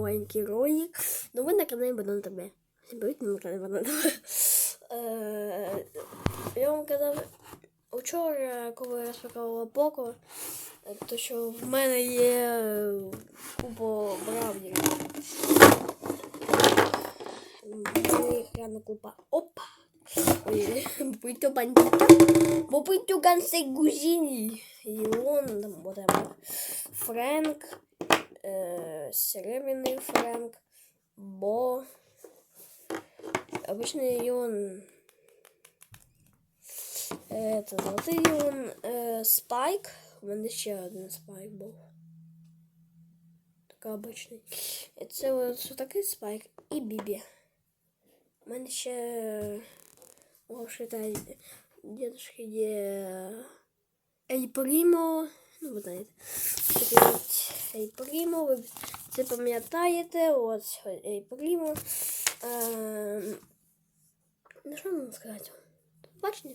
новенький ролик. Ну ви на каналі Банан ТБ. Привіт, на каналі Банан ТБ. Е, Я вам казав вчора, коли я розпаковувала Поко, то що в мене є е, купа бравлерів. Це екрана купа. Опа! Бупиту бандита. Бупиту гансегузини. И он, вот Фрэнк, э, Серебряный Фрэнк, Бо. Обычный он, это, золотий он, э, Спайк. У мене ще один Спайк був. Такий обичний. І Це ось такий Спайк і Бібі. У мене ще вообще-то дедушки є Ей Прімо. Ну, ви знаєте. Ей Прімо. Ви це пам'ятаєте. Ось Ей Прімо. Ну, що нам сказати? Бачите?